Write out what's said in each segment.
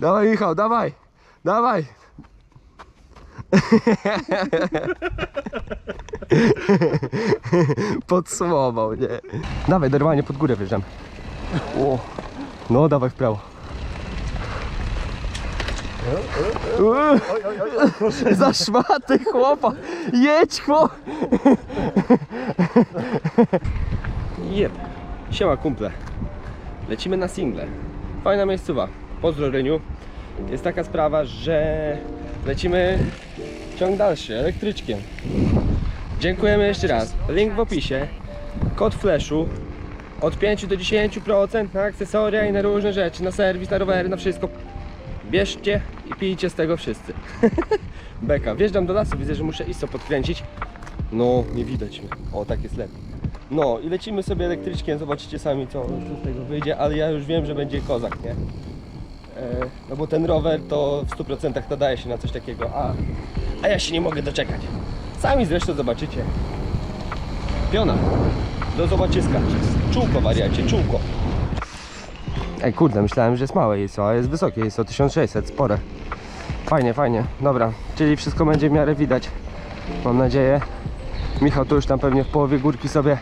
Dawaj Michał, dawaj, dawaj. Podsumował, nie? Dawaj, normalnie pod górę wjeżdżamy. O. No, dawaj w prawo. Za szmaty chłopa! Jedź chłop! Jeb. Siema kumple. Lecimy na single. Fajna miejscowa. Pozdro Ryniu. Jest taka sprawa, że lecimy ciąg dalszy, elektryczkiem. Dziękujemy jeszcze raz. Link w opisie. Kod flashu. Od 5 do 10% na akcesoria i na różne rzeczy, na serwis, na rowery, na wszystko. Bierzcie i pijcie z tego wszyscy. Beka. Wjeżdżam do lasu, widzę, że muszę ISO podkręcić. No, nie widać mnie. O, tak jest lepiej. No i lecimy sobie elektryczkiem, zobaczycie sami co z tego wyjdzie, ale ja już wiem, że będzie kozak, nie? E, no bo ten rower to w 100% nadaje się na coś takiego, a, a ja się nie mogę doczekać. Sami zresztą zobaczycie. Piona. Do zobaczyska. Czółko wariacie, czółko. Ej kurde, myślałem, że jest małe ISO, a jest wysokie ISO, 1600, spore. Fajnie, fajnie. Dobra, czyli wszystko będzie w miarę widać. Mam nadzieję. Michał tu już tam pewnie w połowie górki sobie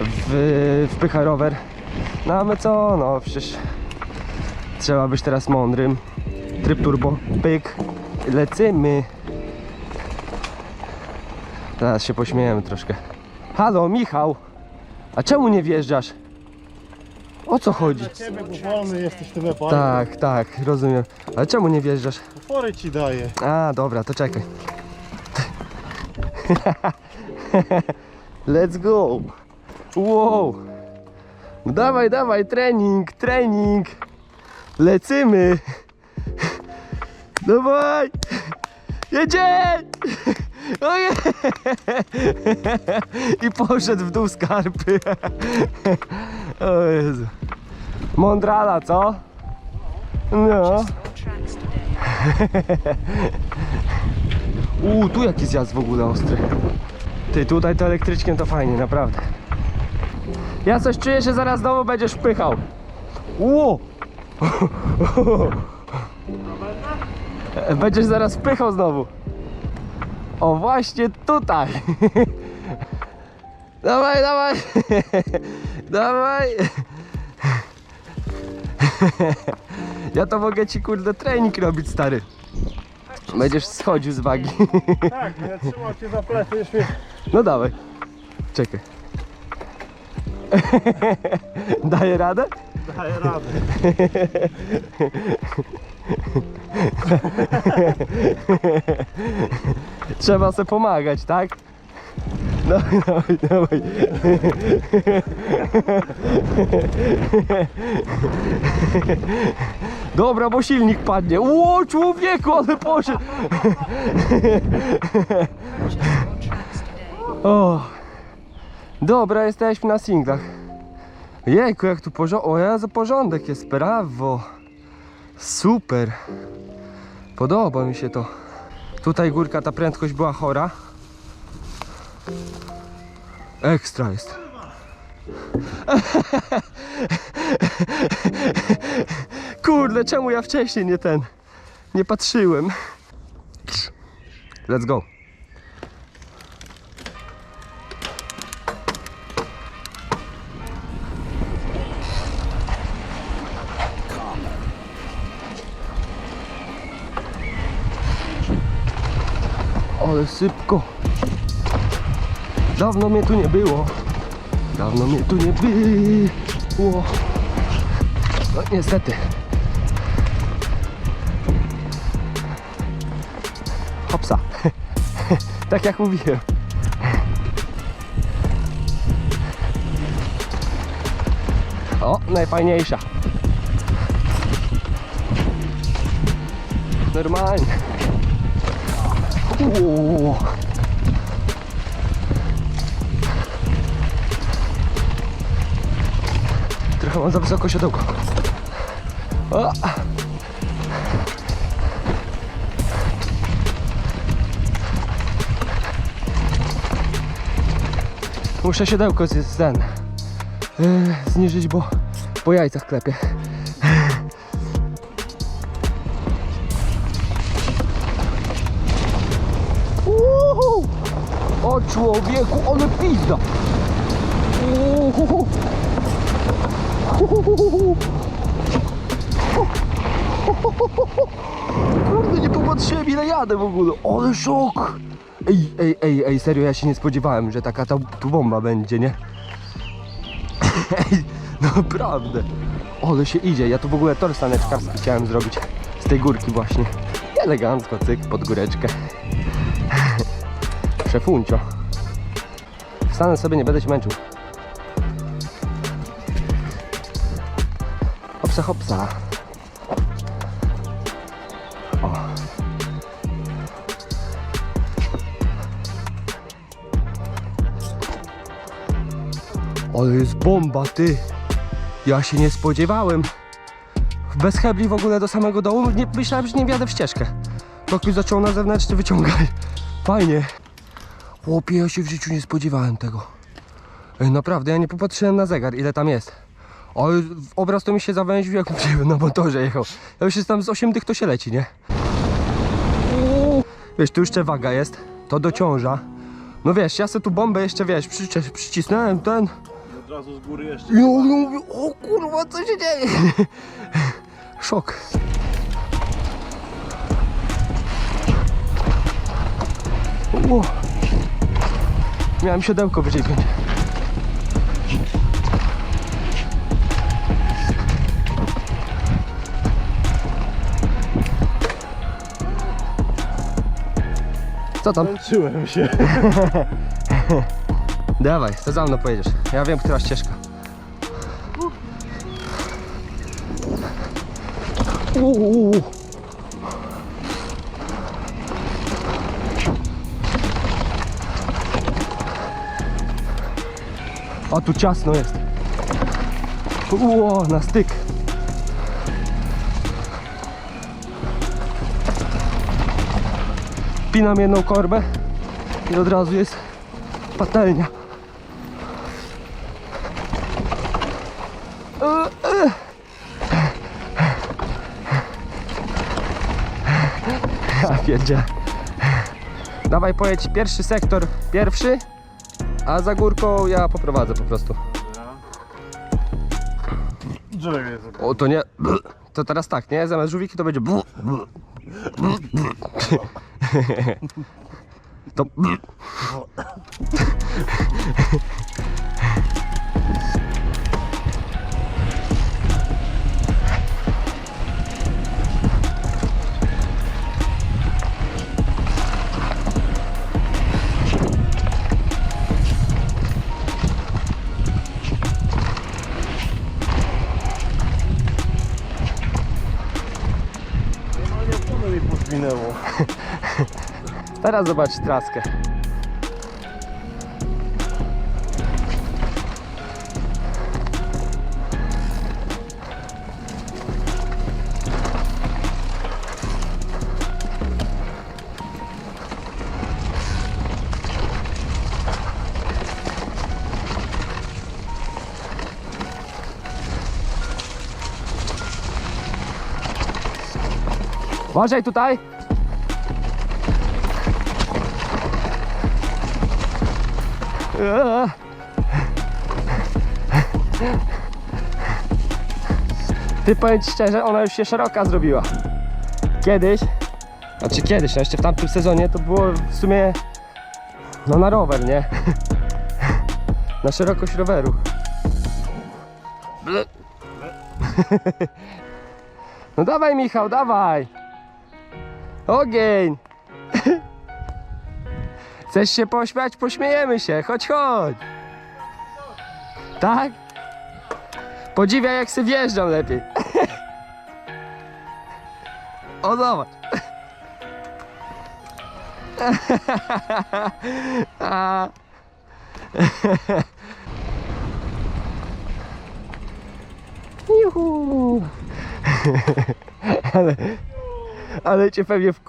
w, wpycha rower. No a my co? No przecież trzeba być teraz mądrym. Tryb turbo, pyk, lecimy. Teraz się pośmiejemy troszkę. Halo, Michał! A czemu nie wjeżdżasz? O co chodzi? Ciebie bo wolny jesteś. Tak, tak, rozumiem. Ale czemu nie wjeżdżasz? Fory ci daję. A, dobra, to czekaj. Let's go! Wow! No dawaj, dawaj, trening, trening! Lecimy! Dawaj! Jedzie! Ojej! I poszedł w dół skarpy. O Jezu. Mądrala, co? No. Uuu, tu jaki zjazd w ogóle ostry. Ty, tutaj to elektryczkiem to fajnie, naprawdę. Ja coś czuję, że zaraz znowu będziesz wpychał. Uuu! Będziesz zaraz wpychał znowu. O, właśnie tutaj. Dawaj, dawaj. Dawaj. Ja to mogę ci kurde trening robić, stary. Będziesz schodził z wagi. Tak, ja trzymam cię za plecy, już No dawaj. Czekaj. Daję radę? daje radę. Trzeba sobie pomagać, tak? Dawaj, dawaj, dawaj. Dobra, bo silnik padnie. Ło, człowieku, ale poszedł. O, dobra, jesteśmy na singlach. Jejku, jak tu porządek. O, ja za porządek jest, brawo. Super. Podoba mi się to. Tutaj górka, ta prędkość była chora. Ekstra jest. Kurde, czemu ja wcześniej nie ten, nie patrzyłem. Let's go. Ale sypko. Dawno mnie tu nie było. Dawno mnie tu nie było. No niestety. Hopsa. tak jak mówiłem. O, najfajniejsza. Normalnie. Trochę mam za wysoko siodełko. O. Muszę siodełko z ten yy, zniżyć, bo po jajcach klepie. Człowieku, ale pizda! Uhuhu. Kurde, nie popatrzyłem ile jadę w ogóle, ale szok! Ej, ej, ej, ej, serio, ja się nie spodziewałem, że taka ta, tu bomba będzie, nie? Ej, naprawdę. Ale się idzie, ja tu w ogóle tor staneczkarski chciałem zrobić z tej górki właśnie. Elegancko, cyk, pod góreczkę. Szefuncio. Wstanę sobie, nie będę się męczył. Hopsa, hopsa. O. Ale jest bomba, ty. Ja się nie spodziewałem. Bez hebli w ogóle do samego dołu. Nie, myślałem, że nie wjadę w ścieżkę. Toki zaczął na zewnętrzny wyciągać. Fajnie. Chłopie, ja się w życiu nie spodziewałem tego. Ej, naprawdę, ja nie popatrzyłem na zegar, ile tam jest. Ale obraz to mi się zawęził, jak na motorze jechał. Ja już tam z 8 tych to się leci, nie? Wiesz, tu jeszcze waga jest. To dociąża. No wiesz, ja sobie tu bombę jeszcze, wiesz, przyci- przycisnąłem ten. Od razu z góry jeszcze. Ja mówię, o kurwa, co się dzieje? Szok. O. Miałem siodełko piąć. Co tam? Męczyłem się. Dawaj, to za mną pojedziesz. Ja wiem, która ścieżka. Uuu. A tu ciasno jest. Ło, na styk. Pinam jedną korbę i od razu jest patelnia. Ja pierdzie. Dawaj pojedź pierwszy sektor pierwszy, a za górką ja poprowadzę po prostu. Jest. O to nie. To teraz tak, nie? Zamiast żółwiki to będzie. To. Teraz zobacz traskę. Uważaj tutaj! Ty powiem ci szczerze, ona już się szeroka zrobiła. Kiedyś, znaczy kiedyś, no jeszcze w tamtym sezonie to było w sumie no na rower, nie? Na szerokość roweru. No dawaj Michał, dawaj! Ogień! Chcesz się pośmiać? Pośmiejemy się. Chodź, chodź. Tak? Podziwiaj jak se wjeżdżam lepiej. O, zobacz. Juhu. Ale, ale cię pewnie w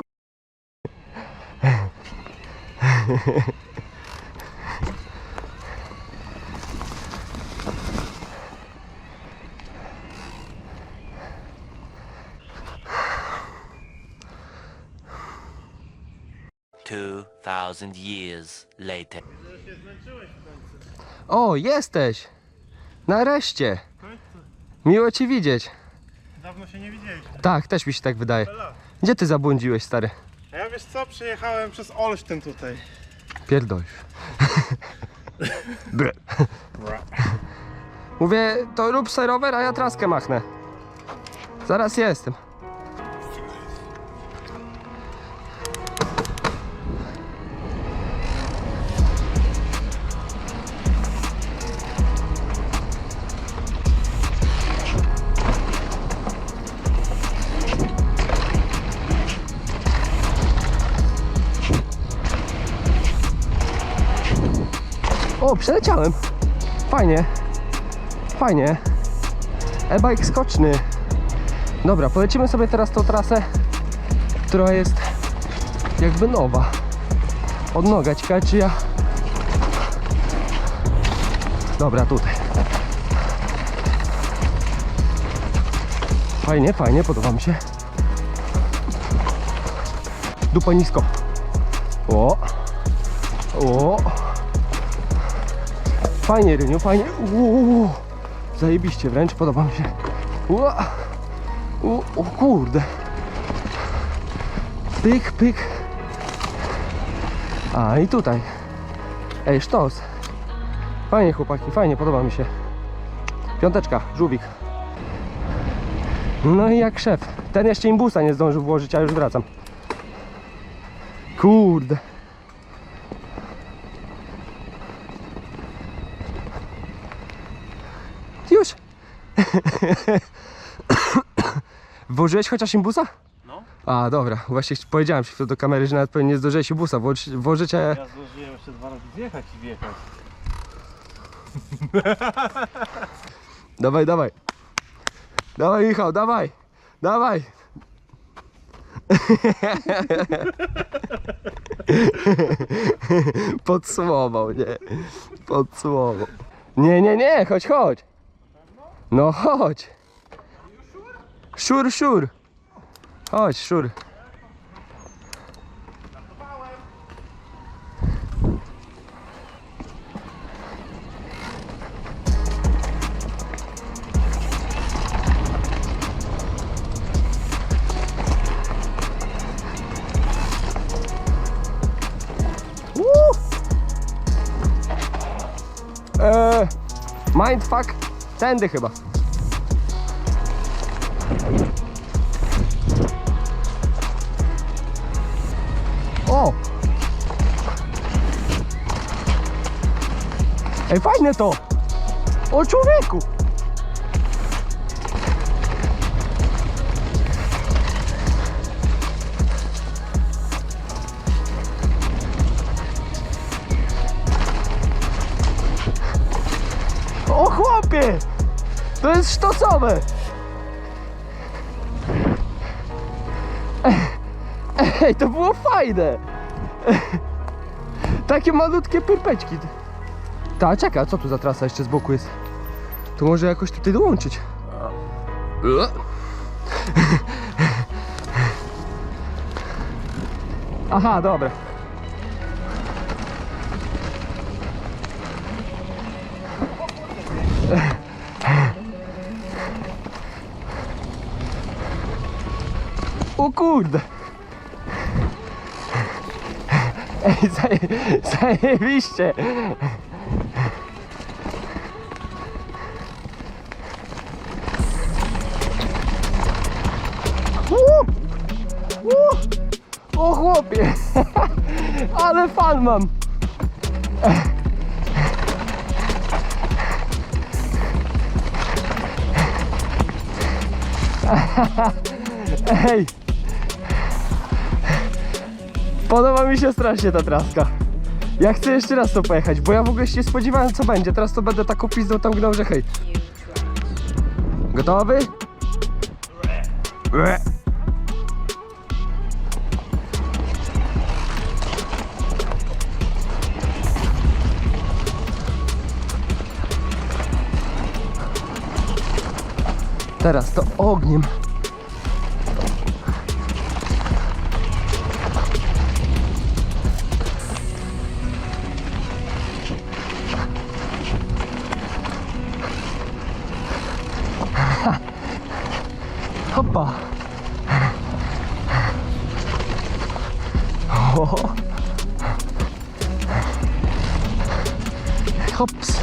2,000 years later. O, jesteś! Nareszcie! Miło cię widzieć. Dawno się nie widzieliśmy. Tak, też mi się tak wydaje. Gdzie ty zabłądziłeś, stary? A ja wiesz co, przyjechałem przez Olsztyn tutaj. Pierdolisz. Mówię, to rób se rower, a ja traskę machnę. Zaraz jestem. O, przeleciałem. Fajnie. Fajnie. E-bike skoczny. Dobra, polecimy sobie teraz tą trasę, która jest jakby nowa. Od noga. Ciekawe czy ja... Dobra, tutaj. Fajnie, fajnie, podoba mi się. Dupa nisko. O. O. Fajnie, Ryniu, fajnie. Uuu, zajebiście wręcz, podoba mi się. Ua. U, kurde. Pyk, pyk. A i tutaj. Ej, sztos. Fajnie chłopaki, fajnie, podoba mi się. Piąteczka, żółwik. No i jak szef. Ten jeszcze imbusa nie zdążył włożyć, a już wracam. Kurde. Już. Włożyłeś chociaż imbusa? No. A, dobra. Właśnie powiedziałem ci do kamery, że nawet pewnie nie zdążyłeś imbusa włożyć, włożyć a ja... Zdążyłem jeszcze dwa razy zjechać i wjechać. Dawaj, dawaj. Dawaj, Michał, dawaj. Dawaj. Podsłował, nie. Podsłował. Nie, nie, nie, chodź, chodź. No chodź. Szur, szur. Chodź, szur. Eee, mindfuck. Tędy chyba. O! Ej, fajne to! O człowieku! Jest sztosowe! Ej, to było fajne! Takie malutkie pyrpeczki. Ta, czeka, co tu za trasa jeszcze z boku jest? To może jakoś tutaj dołączyć. Aha, dobra. Kurde! Ej, zaje, zajebiście! U! U! O chłopie! Ale fan mam! Ej! Podoba mi się strasznie ta traska. Ja chcę jeszcze raz to pojechać, bo ja w ogóle się spodziewałem co będzie. Teraz to będę taką pizdą gnał, że hej. Gotowy? Teraz to ogniem. Hops.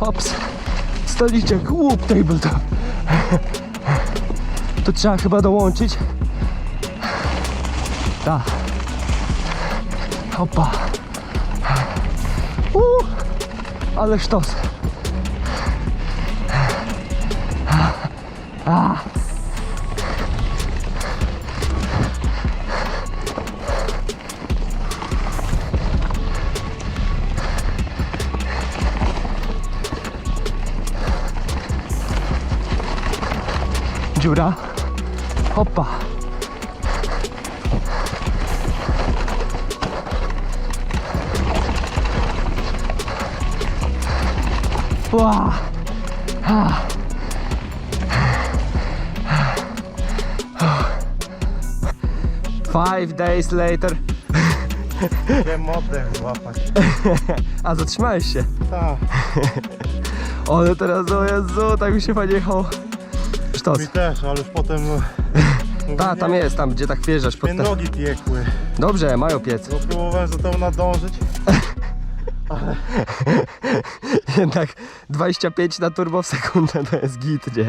Hops. Stoliczek. Łup tabletop. To trzeba chyba dołączyć. Tak. Hopa. Uuu. Ale sztos. Dziura. Hopa. Ła. Ha. Five days later. Wiem oddech złapać. A zatrzymałeś się. Tak, Ale teraz, o Jezu, tak mi się fajnie jechało. Sztos. mi też, ale już potem... no, Ta, tam jest, tam gdzie tak wjeżdżasz pod Mnie ten... nogi piekły. Dobrze, mają piec. No próbowałem za tobą nadążyć. Jednak 25 na turbo w sekundę to jest git, nie?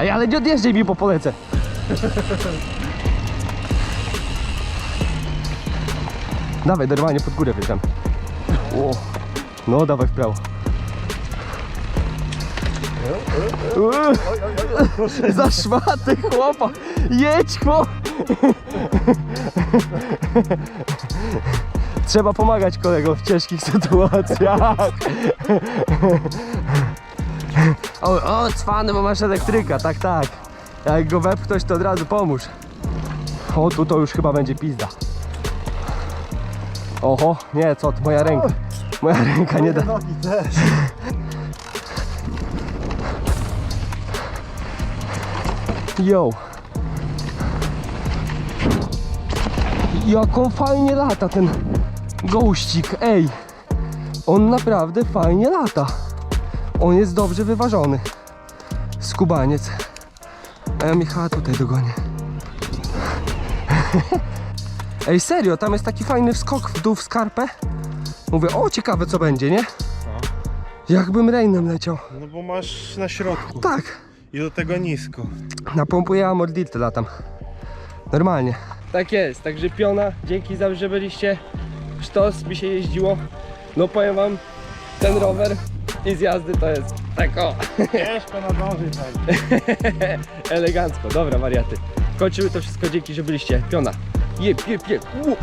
Ej, ale nie odjeżdżaj mi po polecę. Dawaj, normalnie pod górę wjeżdżam. No, dawaj w prawo. Za szmaty chłopa! Jedź chłop! Trzeba pomagać kolegom w ciężkich sytuacjach. O, o cwany, bo masz elektryka, tak, tak. Jak go wepchnąć, to od razu pomóż. O, tu to już chyba będzie pizda. Oho, nie, co ty, moja ręka. Moja ręka nie da. Nogi też. Yo. Jak on fajnie lata ten gościk, ej. On naprawdę fajnie lata. On jest dobrze wyważony. Skubaniec. A ja Michała tutaj dogonię. Ej, serio, tam jest taki fajny wskok w dół w skarpę. Mówię, o ciekawe co będzie, nie? Jakbym Reinem leciał. No bo masz na środku. Tak. I do tego nisko. Napompuję amordilty latam. Normalnie. Tak jest, także piona, dzięki za, że byliście. Sztos mi się jeździło. No powiem wam, ten rower i z jazdy to jest tak o, Ciężko nadążyć tak. elegancko. Dobra wariaty. Kończymy to wszystko, dzięki, że byliście. Piona. 别别别我